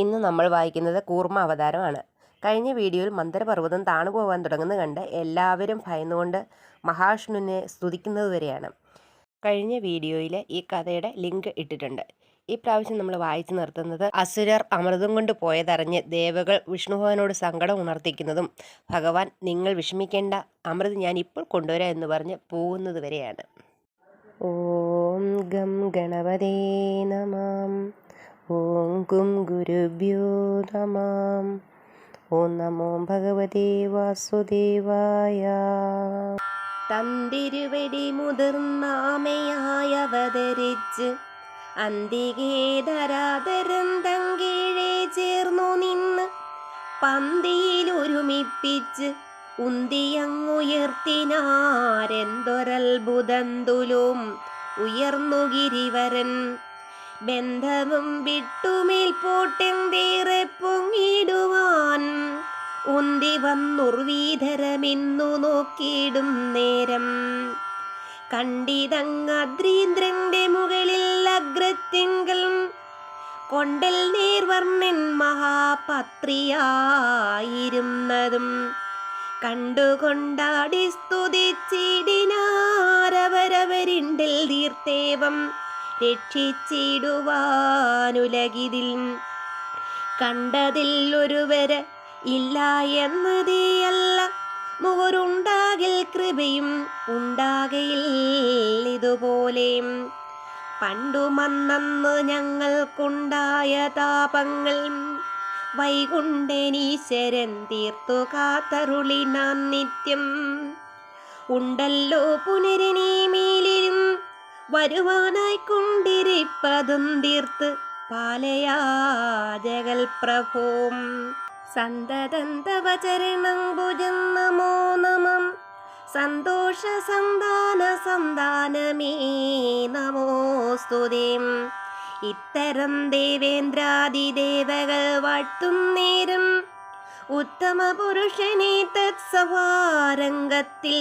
ഇന്ന് നമ്മൾ വായിക്കുന്നത് കൂർമ്മ അവതാരമാണ്. കഴിഞ്ഞ വീഡിയോയിൽ മന്ദരപർവതം താണുപോകാൻ തുടങ്ങുന്നത് കണ്ട് എല്ലാവരും ഭയന്നുകൊണ്ട് മഹാവിഷ്ണുവിനെ സ്തുതിക്കുന്നത് വരെയാണ്. കഴിഞ്ഞ വീഡിയോയിൽ ഈ കഥയുടെ ലിങ്ക് ഇട്ടിട്ടുണ്ട്. ഈ പ്രാവശ്യം നമ്മൾ വായിച്ചു നിർത്തുന്നത് അസുരർ അമൃതം കൊണ്ട് പോയതറിഞ്ഞ് ദേവകൾ വിഷ്ണുഭവനോട് സങ്കടം ഉണർത്തിക്കുന്നതും ഭഗവാൻ നിങ്ങൾ വിഷമിക്കേണ്ട അമൃത് ഞാൻ ഇപ്പോൾ കൊണ്ടുവരാം എന്ന് പറഞ്ഞ് പോകുന്നത് വരെയാണ്. ഓം ഗം ഗണപതേ നമാം. ഓം ഗും ഗുരുഭ്യോ നമാം. ഓം നമോ ഭഗവതേ വാസുദേവായ. തന്തിരുവടി മുതിർന്നാമയായവതരിച്ച് അന്തികേതരാതരം തങ്കീഴെ ചേർന്നു നിന്ന് പന്തിയിലൊരുമിപ്പിച്ച് ഉന്തിയങ്ങുയർത്തിനാരെന്തൊരത്ഭുതന്തുലും ഉയർന്നു ഗിരിവരൻ. ബന്ധവും വിട്ടുമേൽ പോട്ടെന്തേറെ പൊങ്ങിടുവാൻ. ഉന്തി വന്നുർവീധരമെന്നു നോക്കിയിടും നേരം. കണ്ടിതങ്ങദ്രീന്ദ്രന്റെ മുകളിൽ അഗ്രത്തിങ്കൽ. കൊണ്ടൽ നേർവർണൻ മഹാപത്രിയായിരുന്നതും. കണ്ടുകൊണ്ടാടി സ്തുതിച്ചിടിനാരവരവരിണ്ടിൽ തീർത്തേവം രക്ഷിച്ചിടുവാനുലകിതിൽ കണ്ടതിൽ ഒരുവര് ഇല്ല എന്നതേയല്ല മോരുണ്ടാകിൽ കൃപയും ഉണ്ടാകയിൽ ഇതുപോലെ. പണ്ടുമന്നന്ന് ഞങ്ങൾക്കുണ്ടായ താപങ്ങൾ വൈകുണ്ഠനീശ്വരൻ തീർത്തു കാത്തരുളിനാൻ നിത്യം. ഉണ്ടല്ലോ പുനരനീ വരുവാനായി കൊണ്ടിരിപ്പതും തീർത്ത് പാലയാജകൽ പ്രഭോം സന്തതന്തവചരണം ഭുജന്ന ഭുജം നമോ നമം സന്തോഷ സന്താന സന്താനമേ നമോസ്തുതേം ഇത്തരം ദേവേന്ദ്രാദിദേവകൾ വാഴ്ത്തും നേരം ഉത്തമ പുരുഷനെ തത്സവാരംഗത്തിൽ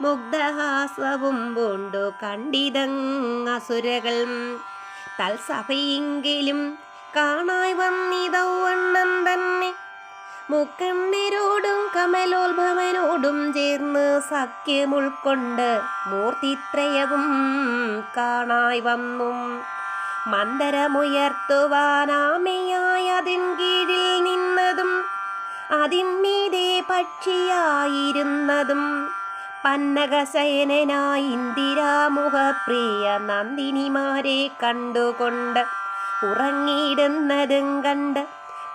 മുഗ്ധഹാസ്വവും പൂണ്ടു കണ്ടിതങ്ങസുരകൾ. തൽസഭയെങ്കിലും കാണായി വന്നിതൗവണ്ണം തന്നെ. മുക്കണ്ണിരോടും കമലോത്ഭവനോടും ചേർന്ന് സഖ്യം ഉൾക്കൊണ്ട് മൂർത്തിത്രയവും കാണായി വന്നു. മന്ദരമുയർത്തുവാനാമയായ അതിൻ കീഴിൽ നിന്നതും അതിന്മീതേ പക്ഷിയായിരുന്നതും. പന്നകശയനായി ഇന്ദിരാമുഖപ്രിയ നന്ദിനിമാരെ കണ്ടുകൊണ്ട് ഉറങ്ങിയിടുന്നതും കണ്ട്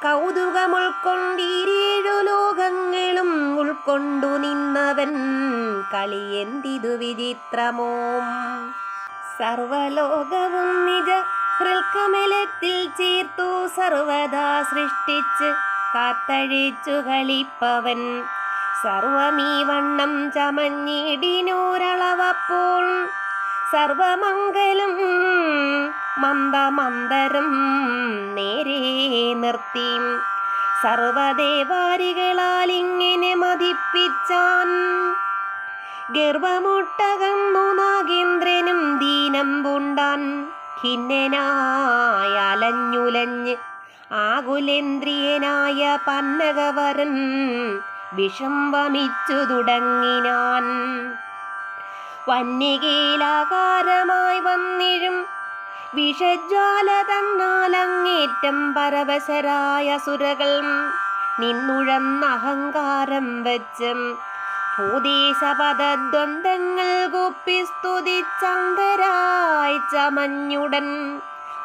കൗതുകമുൾക്കൊണ്ടിരേഴു ലോകങ്ങളും ഉൾക്കൊണ്ടു നിന്നവൻ കളിയെന്തിതു വിചിത്രമോ. സർവലോകവും നിജ ഹൃൽക്കമലത്തിൽ ചേർത്തു സർവദാ സൃഷ്ടിച്ച് കാത്തഴിച്ചു കളിപ്പവൻ. സർവമീ വണ്ണം ചമഞ്ഞിടിനൂരളവപ്പോൾ സർവമംഗലം മന്ദമന്ദരം നേരെ നിർത്തി. സർവദേവാരികളാൽ ഇങ്ങനെ മതിപ്പിച്ചാൻ ഗർവമൊട്ടകന്നു നാഗേന്ദ്രനും ദീനം പൂണ്ടാൻ ഖിന്നനായ അലഞ്ഞുലഞ്ഞ് ആകുലേന്ദ്രിയനായ പന്നകവരൻ വിഷം വമിച്ചു തുടങ്ങിനാൻ. വന്യകേലാകാരമായി വന്നിഴും വിഷജ്വാല തന്നാലങ്ങേറ്റം പരവശരായ സുരകൾ നിന്നുഴന്ന അഹങ്കാരം വെച്ച് ഭൂദേശപദദ്വന്ദ്ങ്ങൾ കുപ്പി സ്തുതിച്ചന്തരായി ചമഞ്ഞുടൻ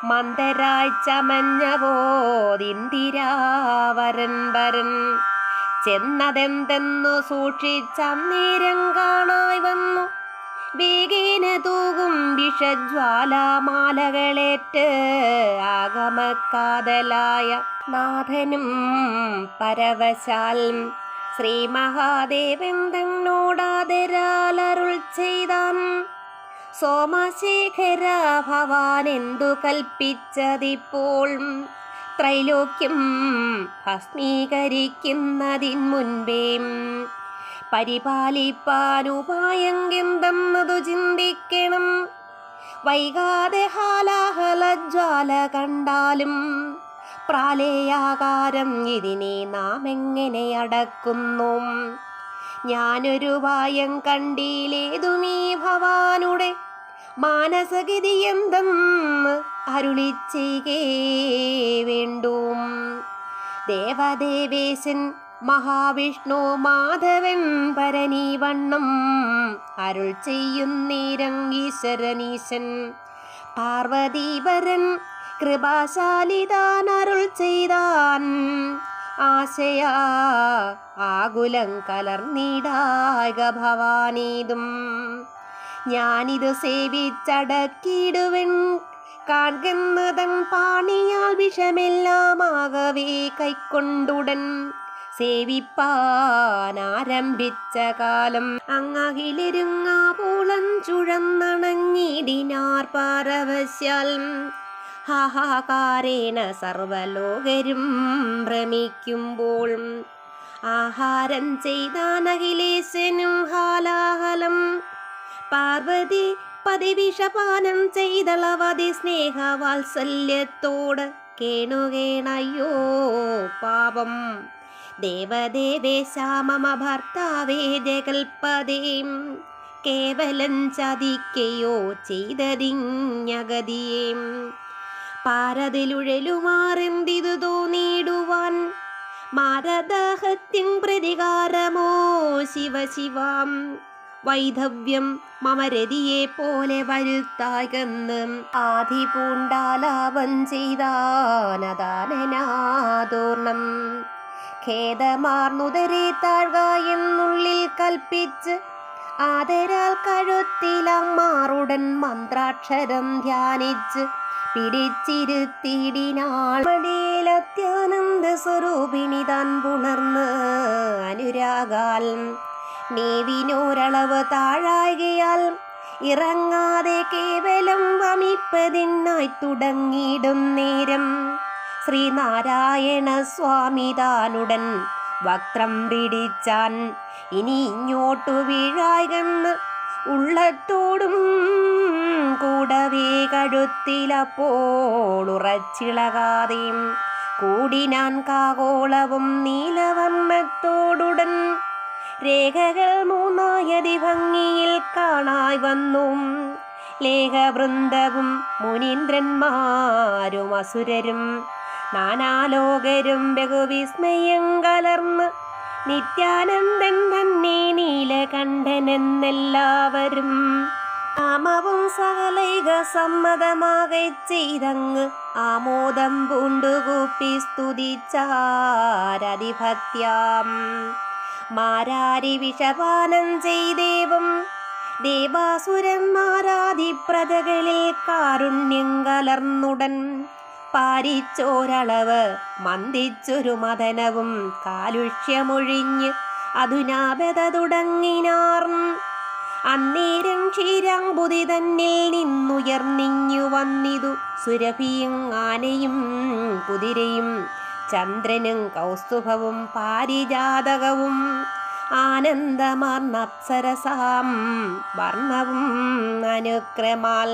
മന്ദരായി ചമഞ്ഞ പോതിന്തിരാവരൻ വരൻ. ചെന്നതെന്തെന്നു സൂക്ഷിച്ചന്നേരം കാണായി വന്നു. വേഗേന തൂകും വിഷജ്വാലാമാലകളേറ്റ് ആഗമക്കാതലായ നാഥനും പരവശാൽ. ശ്രീ മഹാദേവൻ തന്നോടാദരാലരുൾ ചെയ്താൻ സോമശേഖര ഭവാൻ എന്തു കൽപ്പിച്ചതിപ്പോൾ ത്രൈലോക്യം ഭസ്മീകരിക്കുന്നതിൻ മുൻപേ പരിപാലിപ്പാനുപായങ്കെന്തെന്നതു ചിന്തിക്കണം. വൈകാതെ ഹാലാഹലജ്വാല കണ്ടാലും പ്രാലേയാകാരം ഇതിനെ നാം എങ്ങനെ അടക്കുന്നു? ഞാനൊരു വായം കണ്ടിലേതുമീ ഭവാനുടെ മാനസഗതി എന്തെന്ന് അരുളിച്ചെയ്കേ വേണ്ടും. ദേവദേവേശൻ മഹാവിഷ്ണു മാധവൻ പരനീവണ്ണം അരുൾ ചെയ്യുന്നീരങ്ങീശ്വരനീശൻ പാർവതീപരൻ കൃപാശാലിതാൻ അരുൾ ചെയ്താൻ ആശയാ ആകുലം കലർന്നിടായക ഭവാനീതും. ഞാനിത് സേവിച്ചടക്കിയിടുവൻ കാൺകുന്നതൻ പാണിയാൽ വിഷമെല്ലാമാകവേ കൈക്കൊണ്ടുടൻ. സേവിപ്പാനാരംഭിച്ച കാലം അങ്ങകിലിരുങ്ങാപൂളം ചുഴന്നണങ്ങിടിനാർ പാരവശ്യാൽ. ഹാഹാകാരേണ സർവലോകരും ഭ്രമിക്കുമ്പോൾ ആഹാരം ചെയ്താനഖിലേശനും ഹാലാഹലം പാർവതി പതിവിഷപാനം ചെയ്തളവതി സ്നേഹവാത്സല്യത്തോട് കേണുകേണയ്യോ പാപം. ദേവദേവേ ശ്യാമമ ഭർത്താവേ ജഗൽപദേ കേവലം ചതിക്കയോ ചെയ്തതിഞ്ഞഗതിയേം. പാരതിലുഴലുമാറെന്തിതു തോന്നിയിടുവാൻ? മാരദാഹത്യം പ്രതികാരമോ ശിവശിവാം. വൈധവ്യം മമരതിയെ പോലെ വരുത്തായകന്ന് ആധി പൂണ്ടാലാപം ചെയ്താനദാനനാദോർണം ഖേദമാർന്നുതരെ താഴ്ക കൽപ്പിച്ച് ആദരാൽ കഴുത്തിലമ്മാറുടൻ മന്ത്രാക്ഷരം ധ്യാനിച്ച് പിടിച്ചിരുത്തിയിടിനാൾ. മടിയിലത്യാനന്ദ സ്വരൂപിണി താൻ പുണർന്ന് അനുരാഗാൽ നീവിനോരളവ് താഴായകയാൽ ഇറങ്ങാതെ കേവലം വമിപ്പതിനായി തുടങ്ങിയിടും നേരം. ശ്രീനാരായണ സ്വാമി താനുടൻ വക്രം പിടിച്ചാൻ ഇനി ഇങ്ങോട്ടു വീഴായെന്ന് ഉള്ളത്തോടും കൂടവേ കഴുത്തിലപ്പോൾ ഉറച്ചിളകാതെയും കൂടിനാൻ കാകോളവും നീലവർണത്തോടുടൻ രേഖകൾ മൂന്നായതി ഭംഗിയിൽ കാണായി വന്നു. ലേഖവൃന്ദവും മുനീന്ദ്രന്മാരും അസുരരും നാനാലോകരും ബഹുവിസ്മയം കലർന്ന് നിത്യാനന്ദൻ തന്നെ നീലകണ്ഠനെന്നെല്ലാവരും കാമവും സകലൈക സമ്മതമാകെ ചെയ്തങ്ങ് ആമോദം പൂണ്ടുകൂപ്പി സ്തുതിച്ചാരതിഭക്ത്യാം മാരാരി വിഷപാനം ചെയ്തേവും. ദേവാസുരന്മാരാദി പ്രജകളിൽ കാരുണ്യം കലർന്നുടൻ. പാരിച്ചോരളവ് മന്ദിച്ചൊരു മദനവും കാലുഷ്യമൊഴിഞ്ഞ് അധുനാപത തുടങ്ങിനാർ. അന്നേരം ക്ഷീരാംബുതി തന്നിൽ നിന്നുയർന്നിഞ്ഞു വന്നിതു സുരഭിയും ആനയും കുതിരയും ചന്ദ്രനും കൗസ്തുഭവും പാരിജാതകവും ആനന്ദമാർന്നപ്സരസാം വർണവും അനുക്രമാൽ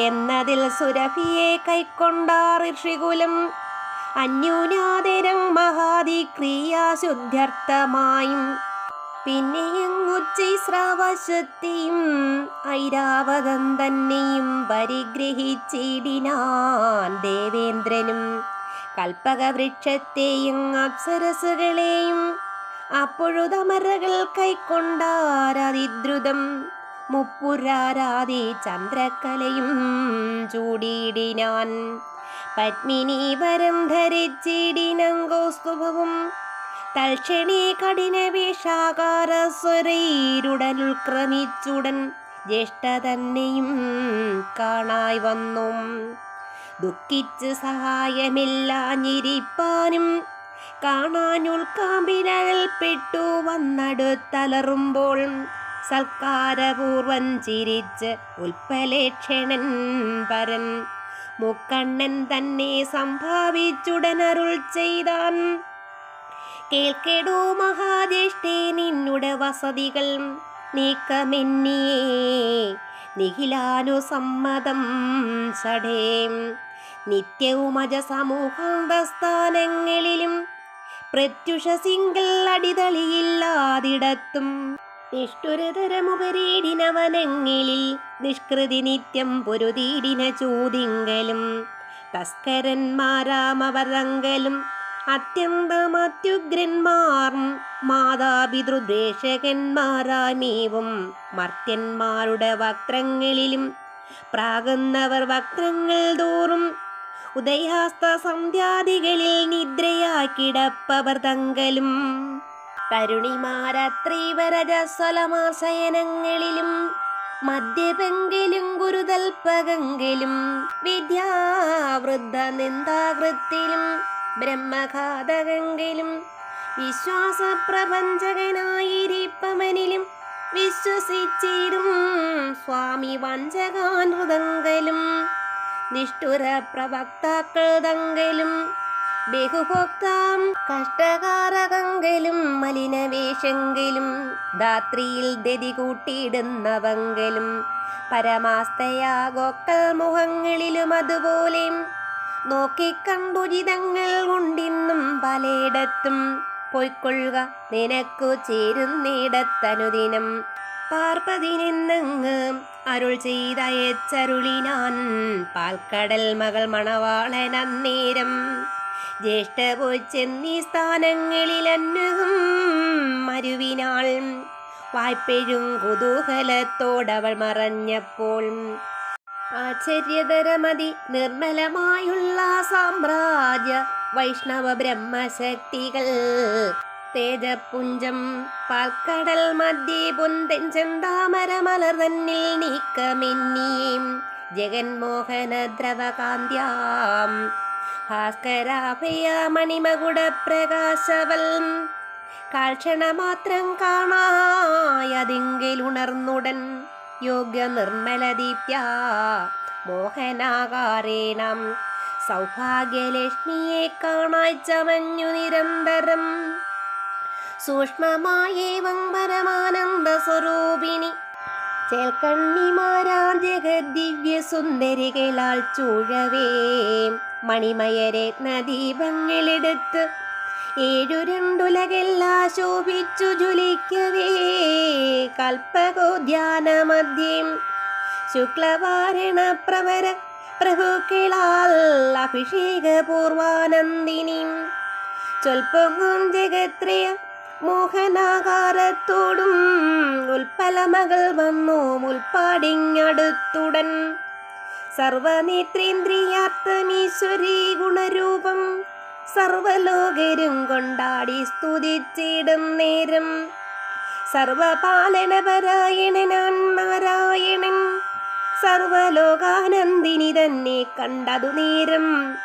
എന്നതിൽ സുരഭിയെ കൈക്കൊണ്ട ഋഷികുലം അന്യൂനാദരം മഹാദി ക്രിയാശുദ്ധ്യർത്ഥമായും പിന്നെയും ഉച്ചി സ്രാവശുദ്ധിയും ഐരാവതം തന്നെയും പരിഗ്രഹിച്ചിടിനാൻ ദേവേന്ദ്രനും കൽപ്പകവൃക്ഷത്തെയും അപ്സരസുകളെയും അപ്പോഴുതമറകൾ കൈക്കൊണ്ടാരാതിദ്രുതം. മുപ്പുരാരാതി ചന്ദ്രക്കലയും ചൂടിയിടിനാൻ. പത്മിനി വരം ധരിച്ചിടിനങ്കോസ്തുഭവും തൽക്ഷണി കഠിന വേഷാകാരസ്വരൈരുടനുൽക്രമിച്ചുടൻ ജ്യേഷ്ഠ തന്നെയും കാണായി വന്നു. ദുഃഖിച്ച് സഹായമില്ലാഞ്ഞിരിപ്പാനും കാണാനുൾക്കാമ്പിനകൽപ്പെട്ടു വന്നടുത്തലറുമ്പോൾ സൽക്കാരപൂർവം ചിരിച്ച് ഉൽപ്പലേക്ഷണൻ പരൻ മുക്കണ്ണൻ തന്നെ സംഭാവിച്ചുടനരുൾ ചെയ്താൻ. കേൾക്കെടോ മഹാജ്യേഷ്ഠേ നിന്നുടെ വസതികൾ നീക്കമെന്നിയേ നിഖിലാനു സമ്മതം ഷടേ പ്രസ്ഥാനങ്ങളിലും പ്രത്യുഷ സിംഗിൾ അടിതളിയില്ലാതിടത്തും നിഷ്ഠുരതരമുപരീടിനവനങ്ങളിൽ നിഷ്കൃതി നിത്യം പൊരുതീടിന ചൂതിങ്കലും തസ്കരന്മാരാമവരങ്കലും അത്യന്തമത്യുഗ്രന്മാർ മാതാപിതൃദ്വേഷകന്മാരാമീവും മർത്യന്മാരുടെ വക്രങ്ങളിലും പ്രാകുന്നവർ വക്രങ്ങൾ തോറും ഉദയാസ്ത സന്ധ്യാദികളിൽ നിദ്രയാക്കിടപ്പവർ തങ്കലും. തരുണിമാരത്രീവരജസ്വലമാശയനങ്ങളിലും മദ്യപെങ്കിലും ഗുരുതൽപകങ്കിലും വിദ്യാവൃദ്ധ നിന്ദാകൃത്തിലും ബ്രഹ്മഘാതകങ്കിലും വിശ്വാസപ്രപഞ്ചകനായിരിപ്പവനിലും വിശ്വസിച്ചിരും സ്വാമി വഞ്ചകാനൃതങ്കലും നിഷ്ഠുര പ്രവക്താക്കൾ തങ്കലും ബഹുഭോക്താം കഷ്ടകാരകങ്കലും മലിനവേഷെങ്കിലും ധാത്രിയിൽ ദതി കൂട്ടിയിടുന്നവങ്കലും പരമാസ്തയാ ഗോക്കൾ മുഖങ്ങളിലും അതുപോലെ നോക്കിക്കണ്ടുചിതങ്ങൾ കൊണ്ടിന്നും പലയിടത്തും പൊയ്ക്കൊള്ളുക നിനക്കു ചേരുന്നിടത്തനുദിനം പാർപ്പതിനെന്നങ്ങ് അരുൾ ചെയ്തയച്ചരുളിനാൻ പാൽക്കടൽ മകൾ മണവാളൻ അന്നേരം. ജ്യേഷ്ഠ പോയി ചെന്നീ സ്ഥാനങ്ങളിൽ അന്വഹം മരുവിനാൾ. വായ്പഴും കുതൂഹലത്തോടവൾ മറഞ്ഞപ്പോൾ. ആശ്ചര്യതരമതി നിർമ്മലമായുള്ള സാമ്രാജ്യ വൈഷ്ണവ ബ്രഹ്മശക്തികൾ. തേജപുഞ്ചം. പാൽക്കടൽ മധ്യേ പൊന്തൻ ചെന്താമര മലർ തന്നിൽ നീക്കമെന്നിയും ജഗന്മോഹന ദ്രവകാന്ത്യാം ഭാസ്കരാഭയ മണിമകുട പ്രകാശവൽ കാൽക്ഷണമാത്രം കാണായതിങ്കിലുണർന്നുടൻ യോഗ്യ നിർമ്മലദീപ്യ മോഹനാകാരേണം. സൗഭാഗ്യലക്ഷ്മിയെ കാണായി ചമഞ്ഞു നിരന്തരം സൂക്ഷ്മമായേവം പരമാനന്ദ സ്വരൂപിണി ചേൽക്കണ്ണിമാരാ ജഗദ്ദിവ്യ സുന്ദരികളാൽ ചൂഴവേ. മണിമയരെ നദീപങ്ങളെടുത്ത് ഏഴു രണ്ടുലകെല്ലാ ശോഭിച്ചു ജ്വലിക്കവേ. കൽപ്പകോദ്യാനമധ്യം ശുക്ലവാരണ പ്രവര പ്രഭുക്കളാൽ അഭിഷേകപൂർവാനന്ദിനി. ചൊൽപ്പൊങ്ങും ജഗത്രയ മോഹനാകാരത്തോടും ഉൽപ്പലമകൾ വന്നു മുൽപ്പാടിങ്ങടുത്തുടൻ സർവനേത്രേന്ദ്രിയാർത്ഥമീശ്വരീ ഗുണരൂപം സർവലോകരും കൊണ്ടാടി സ്തുതിച്ചിടും നേരം. സർവപാലനപരായണനാൻ നാരായണൻ സർവലോകാനന്ദിനി തന്നെ കണ്ടതു നേരം.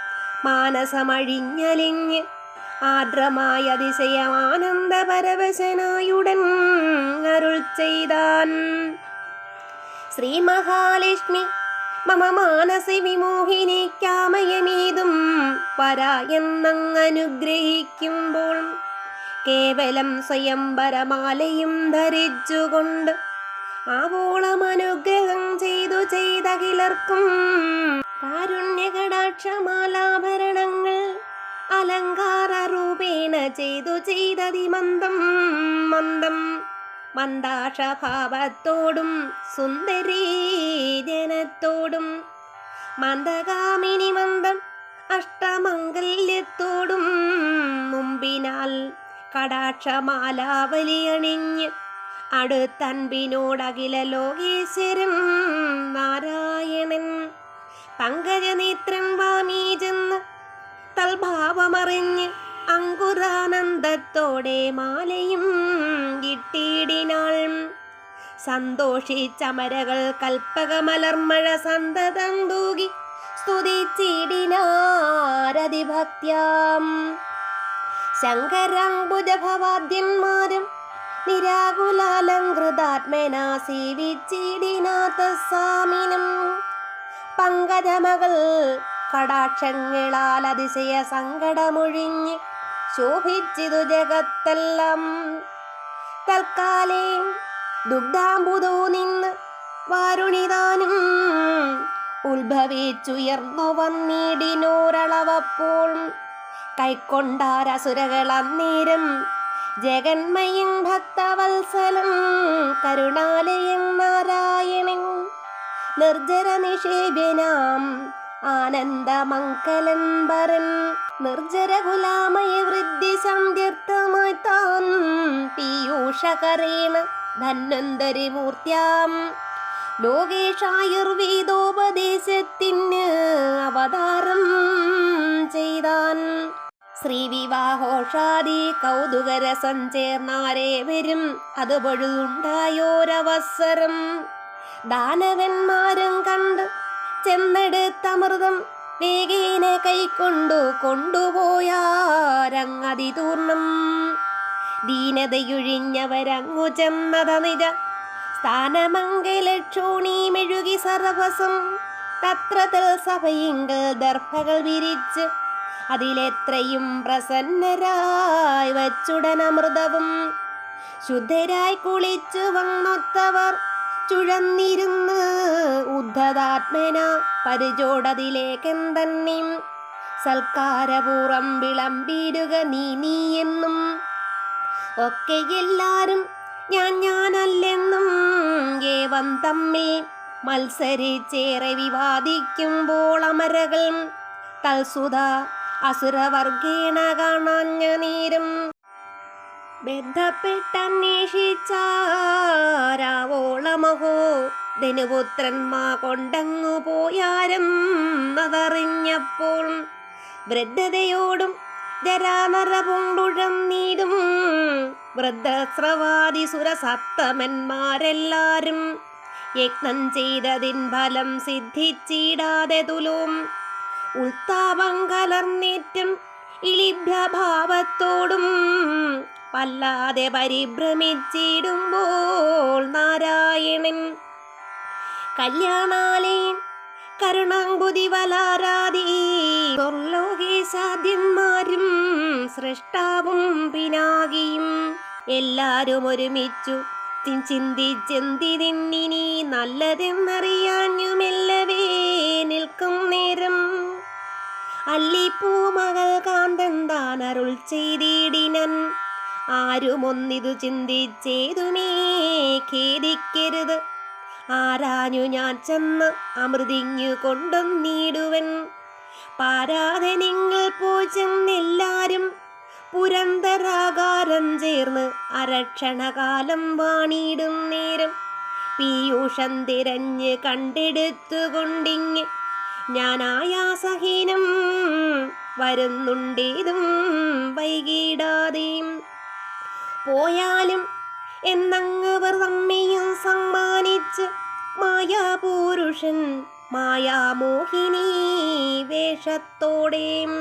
മാനസമഴിഞ്ഞലിഞ്ഞ് ആർദ്രമായ അതിശയമാനന്ദ പരവശനായുടൻ അരുൾ ചെയ്താൻ. ശ്രീ മഹാലക്ഷ്മി മമ മാനസി വിമോഹിനിക്കാമയമേതും പരായെന്നങ്ങനുഗ്രഹിക്കുമ്പോൾ കേവലം സ്വയം പരമാലയും ധരിച്ചുകൊണ്ട് ആവോളം അനുഗ്രഹം ചെയ്തു ചെയ്ത കിളർക്കും കാരുണ്യകടാക്ഷമാലാഭരണങ്ങൾ അലങ്കാര രൂപേണ ചെയ്തു ചെയ്തതി മന്ദം. മന്ദം മന്ദാഷഭാവത്തോടും സുന്ദരീ ജനത്തോടും മന്ദകാമിനി മന്ദം അഷ്ടമംഗല്യത്തോടും മുമ്പിനാൽ കടാക്ഷമാലാവലി അണിഞ്ഞ് അടുത്തൻപിനോടകില ലോകേശ്വരം നാരായണൻ. പങ്കജനേത്രം വാമീ ചെന്ന് തൽഭാവമറിഞ്ഞ് അങ്കുരാനന്ദത്തോടെ മാലയും കിട്ടിയിടിനാൾ. സന്തോഷിച്ചമരകൾ കൽപ്പകമലർമഴ സന്തതം തൂകി സ്തുതിച്ചിടിനാരതിഭക്യാം ശങ്കരാംബുജഭവാദ്യന്മാരും നിരാകുലാലങ്കൃതാത്മനാ സേവിച്ചിടിനാഥ സ്വാമിനും. പങ്കജമകൾ കടാക്ഷങ്ങളാൽ അതിശയ സങ്കടമൊഴിഞ്ഞ് ശോഭിച്ചിതു ജഗത്തെല്ലാം. തൽക്കാലേ ദുഗ്ധാമ്പുതോ നിന്ന് വാരുണിതാനും ഉത്ഭവിച്ചുയർന്നു വന്നിടിനോരളവപ്പോൾ. കൈക്കൊണ്ടാരസുരകളന്നേരം ജഗന്മയൻ ഭക്തവത്സലം കരുണാലയൻ നാരായണൻ നിർജര നിഷേപനാം ആനന്ദമംഗലൻ വരൻ നിർജര ഗുലാമയെ വൃദ്ധി സന്ധ്യർത്ഥമായി താൻ പീയൂഷകരേണ ധന്വന്തരി മൂർത്യാം ലോകേഷായുർവേദോപദേശത്തിന് അവതാരം ചെയ്താൻ. ശ്രീവിവാഹോഷാദി കൗതുകര ചേർന്നാരേവരും അത് പൊഴുതുണ്ടായോരവസരം ദാനവന്മാരും കണ്ട് ചെന്നെടുത്തമൃതം വേഗേന കൈക്കൊണ്ടു കൊണ്ടുപോയാരങ്ങതിതൂർണം. ദീനതയൊഴിഞ്ഞവരങ്ങു ചെന്നത നിജ സ്ഥാനമംഗലക്ഷോണി മെഴുകി സർവസം. തത്രത്തിൽ സഭയിങ്കൽ ദർഭകൾ വിരിച്ച് അതിലെത്രയും പ്രസന്നരായി വച്ചുടനമൃതവും. ശുദ്ധരായി കുളിച്ചു വന്നൊത്തവർ ചുഴന്നിരുന്ന് ഉദ്ധതാത്മന പരിചോടതിലേക്കെന്തന്നെയും സൽക്കാരപൂർവം വിളമ്പിടുക നീ നീ എന്നും. ഒക്കെ എല്ലാരും ഞാൻ ഞാനല്ലെന്നും ഏവം തമ്മിൽ മത്സരിച്ചേറെ വിവാദിക്കുമ്പോൾ അമരകൾ തൽസുത അസുരവർഗേണ കാണാഞ്ഞ നേരം ബന്ധപ്പെട്ടന്വേഷിച്ചാരാവോളമഹോ? ധനുപുത്രന്മാ കൊണ്ടങ്ങു പോയാരം അതറിഞ്ഞപ്പോൾ വൃദ്ധതയോടും ജരാനറ പൂണ്ടുഴം നീടും വൃദ്ധസ്രവാദി സുരസപ്തമന്മാരെല്ലാരും യജ്ഞം ചെയ്തതിൻ ഫലം സിദ്ധിച്ചിടാതെ തുലോം ഉൾത്താപം കലർന്നേറ്റും ഇളിഭ്യഭാവത്തോടും വല്ലാതെ പരിഭ്രമിച്ചിടുമ്പോൾ നാരായണൻ കല്യാണാലയൻ കരുണാങ്കുതി വലാരാതി സാധ്യന്മാരും സൃഷ്ടാവും പിനാകിയും. എല്ലാരും ഒരുമിച്ചു ചിന്തിച്ചെന്തി നിന്നിനി നല്ലതെന്നറിയാഞ്ഞുമെല്ലവേ നിൽക്കും നേരം. അല്ലിപ്പൂ മകൾ കാന്തൻ താൻ അരുൾ ചെയ്തിടിനൻ. ആരുമൊന്നിതു ചിന്തിച്ചേതുമേ? ഖേദിക്കരുത്. ആരാഞ്ഞു ഞാൻ ചെന്ന് അമൃതിങ്ങു കൊണ്ടുവന്നിടുവൻ പാരാതെ നിങ്ങൾ പോയി പുരന്തരാകാരം ചേർന്ന് അരക്ഷണകാലം വാണിടും നേരം. പീയൂഷം തിരഞ്ഞ് കണ്ടെടുത്തുകൊണ്ടിങ് ഞാൻ ആയാസഹീനം വരുന്നുണ്ടേതും വൈകിടാതെയും. പോയാലും എന്നങ്ങവർ തമ്മിയും സമ്മാനിച്ച് മായാപുരുഷൻ മായാമോഹിനി വേഷത്തോടെയും